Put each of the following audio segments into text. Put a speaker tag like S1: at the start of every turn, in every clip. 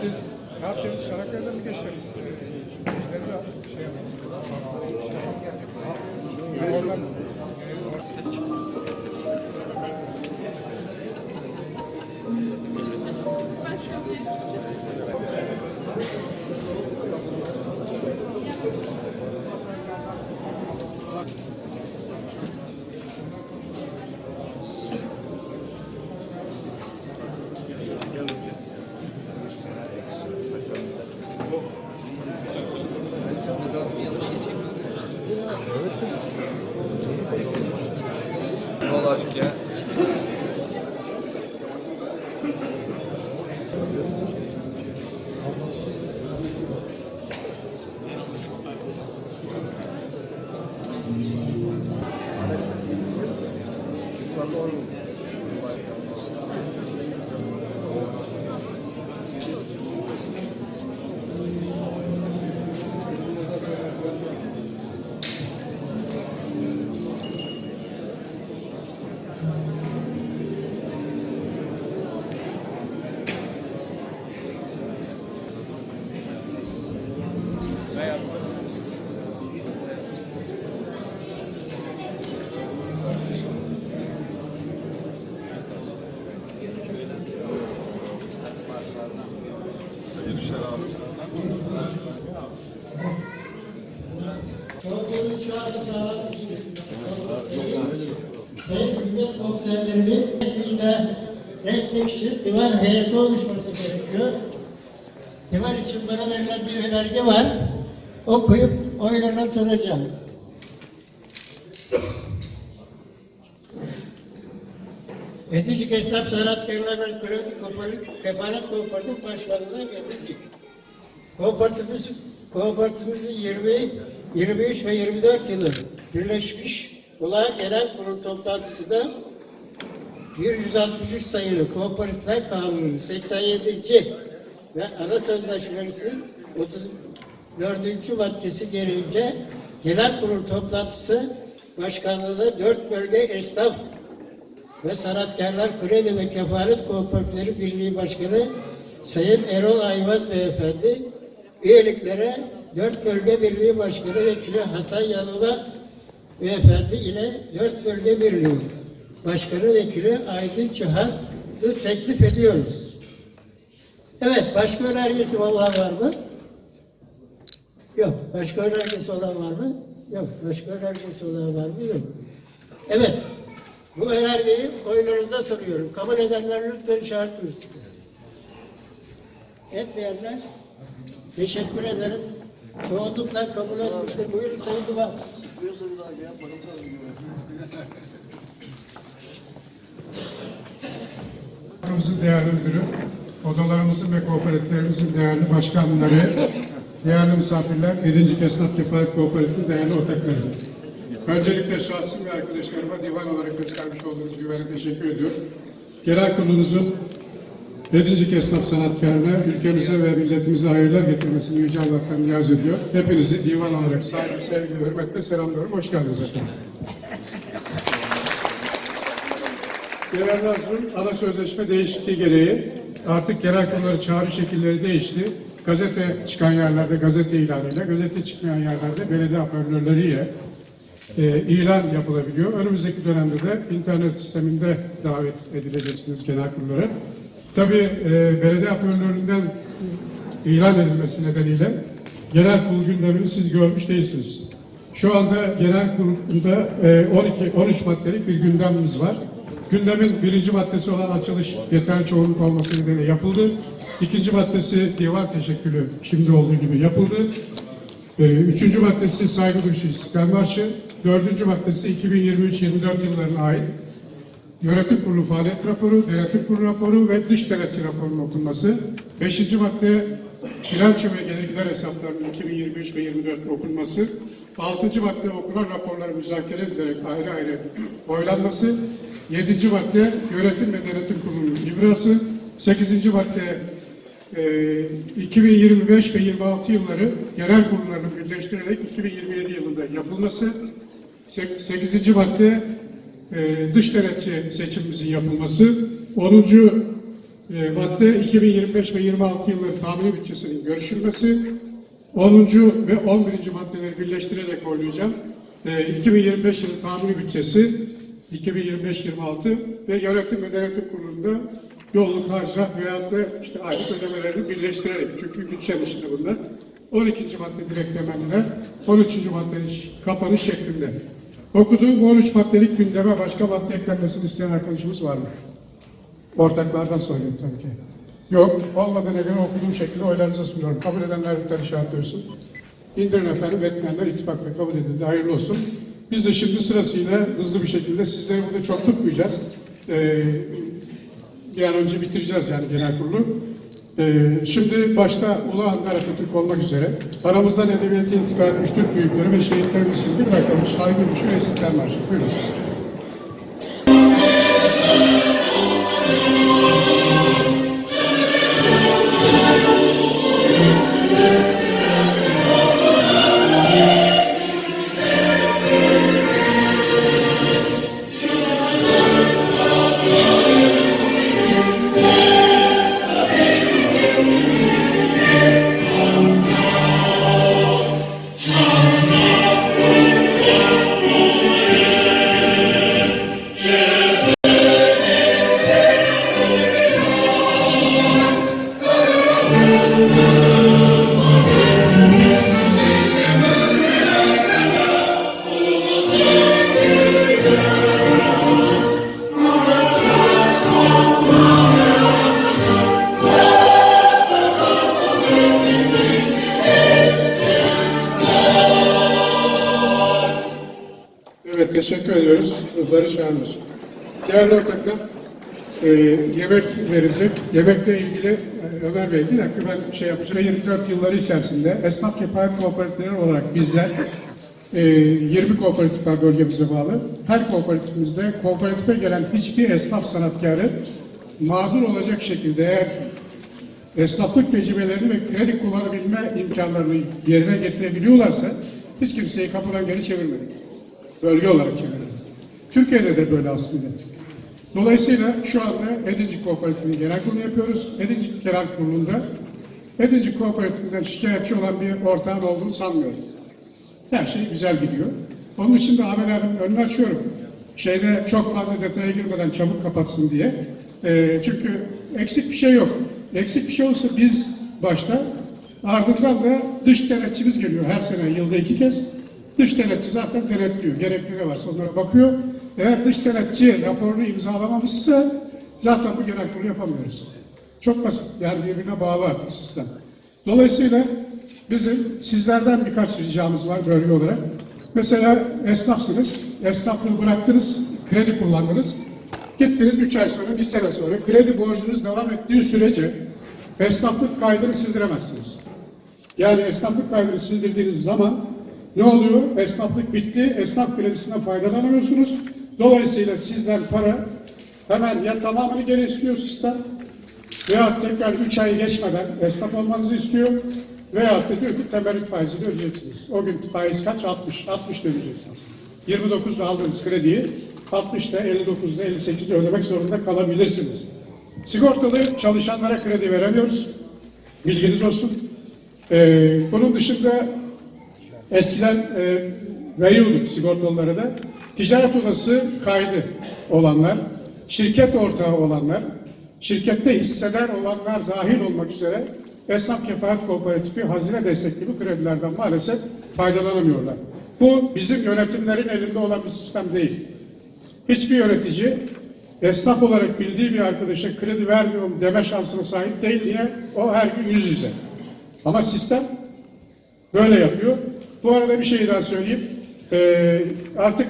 S1: Siz ne yapacaksınız? Çanakkale'den mi yap- şey yapın.
S2: Ne
S3: Komiserlerimin de renkli için divan heyeti oluşması gerekiyor. Divan için bana verilen bir önerge var. Okuyup oylarına soracağım. Edicik Esnaf Sanatkarlar ve Kredi Kooperatif, Kefalet Kooperatif Başkanlığı Edicik. Kooperatifimiz, kooperatifimizin 20, 23 ve 24 yılı birleşmiş olan genel kurul toplantısında 163 sayılı Kooperatifler Kanunu 87. ve ana sözleşmesi 34. maddesi gereğince genel kurul toplantısı başkanlığında dört bölge esnaf ve Sanatkarlar Kredi ve Kefalet Kooperatifleri Birliği Başkanı Sayın Erol Ayvaz Beyefendi, üyeliklere Dört Bölge Birliği Başkanı Vekili Hasan Yalova Beyefendi ile Dört Bölge Birliği Başkanı Vekili Aydın Çıhan'ı teklif ediyoruz. Evet, başka önergesi olan var mı? Yok. Başka önergesi olan var mı? Yok. Başka önergesi olan var mı? Yok. Evet. Bu önergeyi oylarınıza sunuyorum. Kabul edenler lütfen işaret buyursun. Etmeyenler teşekkür ederim. Çoğunlukla kabul etmiştir. Buyurun Sayın Duman.
S1: Odalarımızın değerli müdürü, odalarımızın ve kooperatiflerimizin değerli başkanları, değerli misafirler, 7. Esnaf Kefalet Kooperatifi değerli ortakları. Öncelikle şahsım ve arkadaşlarıma divan olarak göstermiş olduğunuz güvene teşekkür ediyorum. Genel kurulunuzun 7. Esnaf Sanatkarı'na ülkemize ve milletimize hayırlar getirmesini Yüce Allah'tan niyaz ediyor. Hepinizi divan olarak saygı, sevgi ve hürmetle selamlıyorum. Hoş geldiniz efendim. Değerli Azrun, ana sözleşme değişikliği gereği artık genel kurulları çağrı şekilleri değişti. Gazete çıkan yerlerde gazete ilanıyla, gazete çıkmayan yerlerde belediye hoparlörleriyle e, ilan yapılabiliyor. Önümüzdeki dönemde de internet sisteminde davet edileceksiniz genel kurullara. Tabii e, belediye hoparlöründen ilan edilmesi nedeniyle genel kurul gündemini siz görmüş değilsiniz. Şu anda genel kurulda e, 12-13 maddelik bir gündemimiz var. Gündemin birinci maddesi olan açılış yeterli çoğunluk olması nedeniyle yapıldı. İkinci maddesi divan teşekkülü şimdi olduğu gibi yapıldı. Ee, Üçüncü maddesi saygı duruşu istiklal marşı. Dördüncü maddesi 2023-24 yıllarına ait yönetim kurulu faaliyet raporu, denetim kurulu raporu ve dış denetçi raporunun okunması. Beşinci madde bilanço ve gelir gider hesaplarının 2023 ve 24 okunması. Altıncı madde okunan raporları müzakere edilerek ayrı ayrı oylanması. Yedinci madde yönetim ve denetim kurulunun ibrası. 8. madde e, 2025 ve 26 yılları genel kurullarını birleştirerek 2027 yılında yapılması. 8. madde e, dış denetçi seçimimizin yapılması. 10. e, madde 2025 ve 26 yılları tahmini bütçesinin görüşülmesi. 10. ve 11. maddeleri birleştirerek oylayacağım. E, 2025 yılı tahmini bütçesi 2025-26 ve yönetim ve denetim kurulunda yolluk harcı veyahut da işte aylık ödemelerini birleştirerek çünkü bütçenin içinde bunlar. 12. madde direkt temenniler, 13. maddenin kapanış şeklinde. Okuduğum 13 maddelik gündeme başka madde eklenmesini isteyen arkadaşımız var mı? Ortaklardan soruyorum tabii ki. Yok, olmadığına göre okuduğum şekilde oylarınıza sunuyorum. Kabul edenler lütfen işaretliyorsun. İndirin efendim, etmeyenler ittifakla kabul edildi. Hayırlı olsun. Biz de şimdi sırasıyla hızlı bir şekilde sizleri burada çok tutmayacağız. Ee, bir an önce bitireceğiz yani genel kurulu. Ee, şimdi başta Ulu Önder Atatürk olmak üzere aramızdan edebiyatı intikal etmiş Türk büyükleri ve şehitlerimiz için bir bırakılmış saygı duruşu ve istiklal marşı. Buyurun. Barış Ağabey. Değerli ortaklar, e, yemek verilecek. Yemekle ilgili e, Ömer Bey, bir dakika ben şey yapacağım. 24 yılları içerisinde esnaf kefaret kooperatifleri olarak bizler e, 20 kooperatif var bölgemize bağlı. Her kooperatifimizde kooperatife gelen hiçbir esnaf sanatkarı mağdur olacak şekilde eğer esnaflık tecrübelerini ve kredi kullanabilme imkanlarını yerine getirebiliyorlarsa hiç kimseyi kapıdan geri çevirmedik. Bölge olarak çevirdik. Türkiye'de de böyle aslında. Dolayısıyla şu anda Edincik Kooperatifi'nin genel kurulu yapıyoruz. Edincik Genel Kurulu'nda Edincik Kooperatifi'nden şikayetçi olan bir ortağın olduğunu sanmıyorum. Her şey güzel gidiyor. Onun için de Ahmet abinin önünü açıyorum. Şeyde çok fazla detaya girmeden çabuk kapatsın diye. Ee, çünkü eksik bir şey yok. Eksik bir şey olsa biz başta ardından da dış denetçimiz geliyor her sene yılda iki kez. Dış denetçi zaten denetliyor. Gerekli ne varsa onlara bakıyor. Eğer dış denetçi raporunu imzalamamışsa zaten bu genel yapamıyoruz. Çok basit. Yani birbirine bağlı artık sistem. Dolayısıyla bizim sizlerden birkaç ricamız var bölge olarak. Mesela esnafsınız. Esnaflığı bıraktınız. Kredi kullandınız. Gittiniz 3 ay sonra, bir sene sonra kredi borcunuz devam ettiği sürece esnaflık kaydını sildiremezsiniz. Yani esnaflık kaydını sildirdiğiniz zaman ne oluyor? Esnaflık bitti, esnaf kredisinden faydalanamıyorsunuz. Dolayısıyla sizden para hemen ya tamamını geri istiyor sistem veyahut tekrar 3 ay geçmeden esnaf olmanızı istiyor veyahut da diyor ki temerrüt faizini ödeyeceksiniz. O gün faiz kaç? 60. 60 da ödeyeceksiniz. 29'da aldığınız krediyi 60'da, 59'da, 58'de ödemek zorunda kalabilirsiniz. Sigortalı çalışanlara kredi veremiyoruz. Bilginiz olsun. Ee, bunun dışında eskiden e, veriyorduk sigortalılara da. Ticaret odası kaydı olanlar, şirket ortağı olanlar, şirkette hisseler olanlar dahil olmak üzere esnaf kefaret kooperatifi hazine destekli bu kredilerden maalesef faydalanamıyorlar. Bu bizim yönetimlerin elinde olan bir sistem değil. Hiçbir yönetici esnaf olarak bildiği bir arkadaşa kredi vermiyorum deme şansına sahip değil diye o her gün yüz yüze. Ama sistem böyle yapıyor. Bu arada bir şey daha söyleyeyim. Ee, artık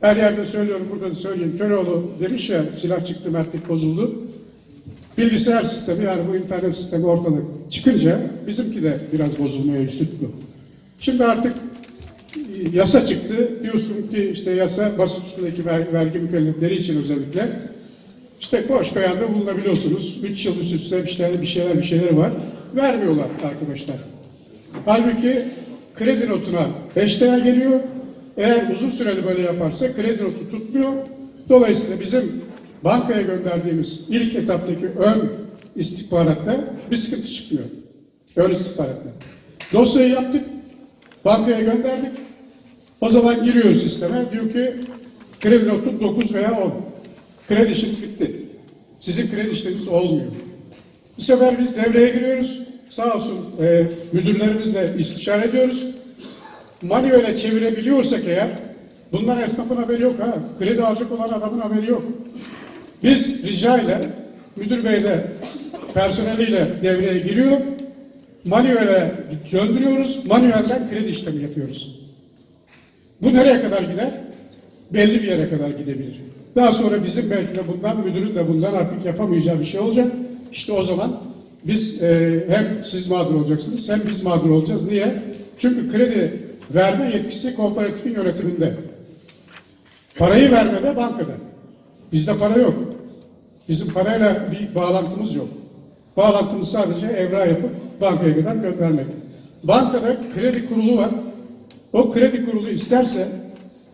S1: her yerde söylüyorum, burada da söyleyeyim. Köroğlu demiş ya silah çıktı, mertlik bozuldu. Bilgisayar sistemi yani bu internet sistemi ortalık çıkınca bizimki de biraz bozulmaya yüz tuttu. Şimdi artık yasa çıktı. Diyorsun ki işte yasa basit üstündeki vergi, vergi mükellefleri için özellikle İşte boş beyanda bulunabiliyorsunuz. 3 yıl üst üste bir şeyler, bir şeyler, bir şeyler var. Vermiyorlar arkadaşlar. Halbuki kredi notuna 5 lira geliyor. Eğer uzun süreli böyle yaparsa kredi notu tutmuyor. Dolayısıyla bizim bankaya gönderdiğimiz ilk etaptaki ön istihbaratta bir sıkıntı çıkmıyor. Ön istihbaratta. Dosyayı yaptık, bankaya gönderdik. O zaman giriyor sisteme, diyor ki kredi notu 9 veya 10. Kredi işiniz bitti. Sizin kredi işleminiz olmuyor. Bu sefer biz devreye giriyoruz. Sağ olsun e, müdürlerimizle istişare ediyoruz. Manuele çevirebiliyorsak eğer, bundan esnafın haberi yok ha. Kredi alacak olan adamın haberi yok. Biz rica ile müdür beyle personeliyle devreye giriyor. Manuele gönderiyoruz. Manuelden kredi işlemi yapıyoruz. Bu nereye kadar gider? Belli bir yere kadar gidebilir. Daha sonra bizim belki de bundan, müdürün de bundan artık yapamayacağı bir şey olacak. İşte o zaman biz e, hem siz mağdur olacaksınız hem biz mağdur olacağız. Niye? Çünkü kredi verme yetkisi kooperatifin yönetiminde. Parayı vermede bankada. Bizde para yok. Bizim parayla bir bağlantımız yok. Bağlantımız sadece evra yapıp bankaya kadar göndermek. Bankada kredi kurulu var. O kredi kurulu isterse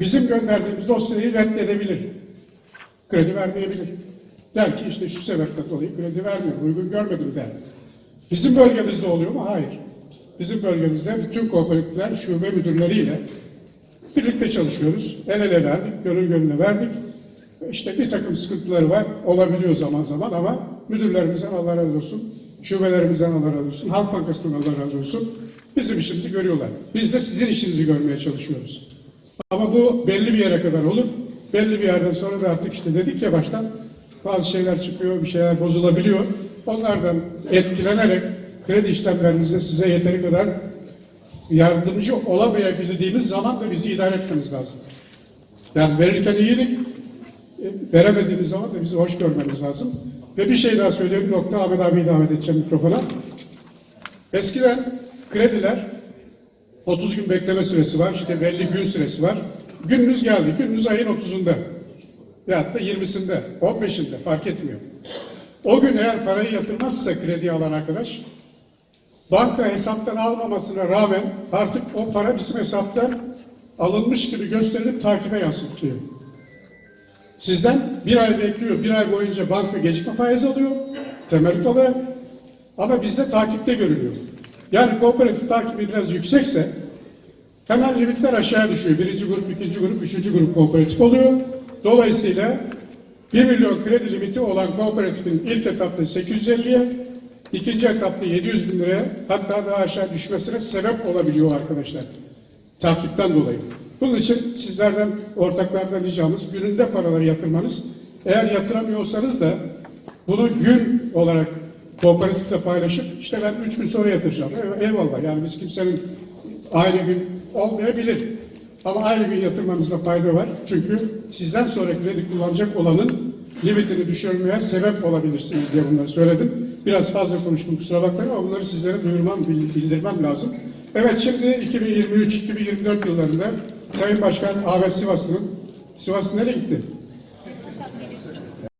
S1: bizim gönderdiğimiz dosyayı reddedebilir. Kredi vermeyebilir. Der ki işte şu sebepten dolayı kredi vermiyor, uygun görmedim der. Bizim bölgemizde oluyor mu? Hayır. Bizim bölgemizde bütün kooperatifler şube müdürleriyle birlikte çalışıyoruz. El ele verdik, gönül gönüle verdik. İşte bir takım sıkıntıları var, olabiliyor zaman zaman ama müdürlerimizden Allah razı olsun, şubelerimizden Allah razı olsun, Halk Bankası'ndan Allah razı olsun. Bizim işimizi görüyorlar. Biz de sizin işinizi görmeye çalışıyoruz. Ama bu belli bir yere kadar olur. Belli bir yerden sonra da artık işte dedik ya baştan bazı şeyler çıkıyor, bir şeyler bozulabiliyor. Onlardan etkilenerek kredi işlemlerinizde size yeteri kadar yardımcı olamayabildiğimiz zaman da bizi idare etmeniz lazım. Yani verirken iyiydik, e, veremediğimiz zaman da bizi hoş görmeniz lazım. Ve bir şey daha söyleyeyim, nokta Ahmet abiyi davet edeceğim mikrofona. Eskiden krediler 30 gün bekleme süresi var, işte belli gün süresi var. Gününüz geldi, gününüz ayın 30'unda. Veyahut da 20'sinde, 15'inde fark etmiyor. O gün eğer parayı yatırmazsa kredi alan arkadaş, banka hesaptan almamasına rağmen artık o para bizim hesaptan alınmış gibi gösterilip takibe yansıtılıyor. Sizden bir ay bekliyor, bir ay boyunca banka gecikme faizi alıyor, temerrüt olarak. Ama bizde takipte görülüyor. Yani kooperatif takibi biraz yüksekse hemen limitler aşağı düşüyor. Birinci grup, ikinci grup, üçüncü grup kooperatif oluyor. Dolayısıyla 1 milyon kredi limiti olan kooperatifin ilk etapta 850'ye, ikinci etapta 700 bin liraya hatta daha aşağı düşmesine sebep olabiliyor arkadaşlar. Takipten dolayı. Bunun için sizlerden, ortaklardan ricamız gününde paraları yatırmanız. Eğer yatıramıyorsanız da bunu gün olarak kooperatifle paylaşıp işte ben üç gün sonra yatıracağım. Ey- Eyvallah yani biz kimsenin aynı gün olmayabilir. Ama aynı gün yatırmanızda fayda var. Çünkü sizden sonra kredi kullanacak olanın limitini düşürmeye sebep olabilirsiniz diye bunları söyledim. Biraz fazla konuştum kusura bakmayın ama bunları sizlere duyurmam, bil- bildirmem lazım. Evet şimdi 2023-2024 yıllarında Sayın Başkan Ahmet Sivaslı'nın Sivas nereye gitti?